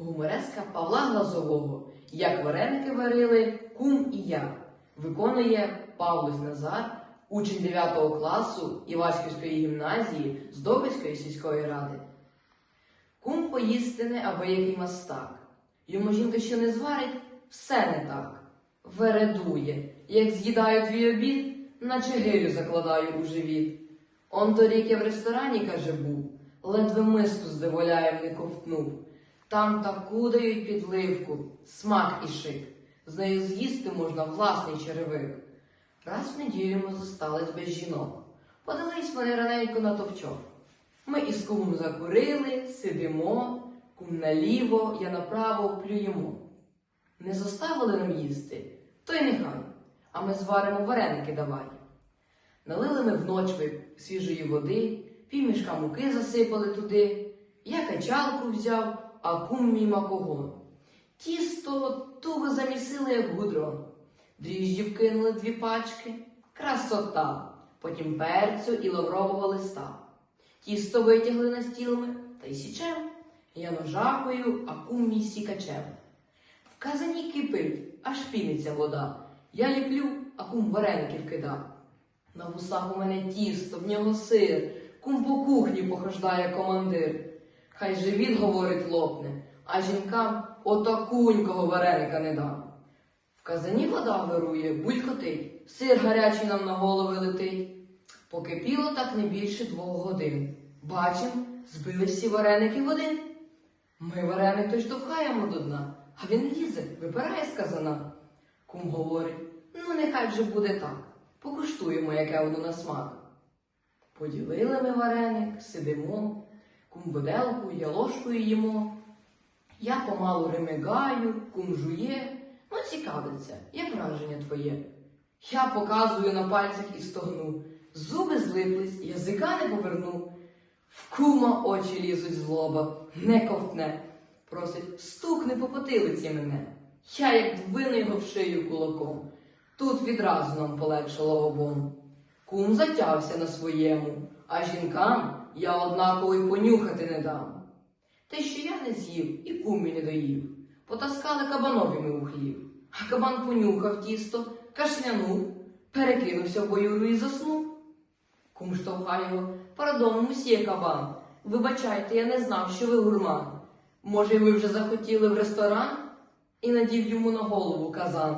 Гумореска Павла Глазового Як вареники варили кум і я виконує Павлус Назар, учень 9 класу Івашківської гімназії з Добицької сільської ради. Кум поїстине або який мастак. Йому жінка що не зварить, все не так. Вередує, як з'їдаю твій обід, наче гирю закладаю у живіт. Он торік я в ресторані, каже, був, ледве миску з диволяєм не ковтнув. Там таку дають підливку, смак і шик. З нею з'їсти можна власний черевик. Раз в неділю ми зостались без жінок. Подались вони раненько на товчок. Ми із кумом закурили, сидимо, кум наліво, я направо плюємо. Не заставили нам їсти, то й нехай, а ми зваримо вареники давай. Налили ми в ночви свіжої води, півмішка муки засипали туди. Я качалку взяв, а кум мій макогон. Тісто туго замісили, як гудрон. Дріжджів кинули дві пачки. Красота. Потім перцю і лаврового листа. Тісто витягли на стіл ми та й січем. Я ножакою, а кум мій сікачем. В казані кипить, аж піниться вода. Я ліплю, а кум вареників кида. На вусах у мене тісто, в нього сир, кум по кухні похождає командир. Хай живіт, говорить, лопне, а жінкам отакунького вареника не дам. В казані вода вирує, булькотить, сир гарячий нам на голови летить. Покипіло так не більше двох годин. Бачим, збили всі вареники в один. Ми вареник той штовхаємо до дна, а він лізе, випирає з казана. Кум говорить, ну нехай вже буде так. Покуштуємо, яке воно на смак. Поділили ми вареник, сидимо, кум виделкою, я ложкою їмо. Я помалу ремигаю, кум жує, ну цікавиться, як враження твоє. Я показую на пальцях і стогну. Зуби злиплись, язика не поверну. В кума очі лізуть злоба, не ковтне. Просить, стукни по потилиці мене. Я як двину його в шию кулаком. Тут відразу нам полегшало обом. Кум затявся на своєму, а жінкам я однаково й понюхати не дам. Те, що я не з'їв, і кум мій не доїв. Потаскали кабанові ми у хлів. А кабан понюхав тісто, кашлянув, перекинувся в боюру і заснув. Кум штовхає його. Пардон, мусьє кабан. Вибачайте, я не знав, що ви гурман. Може, ви вже захотіли в ресторан? І надів йому на голову казан.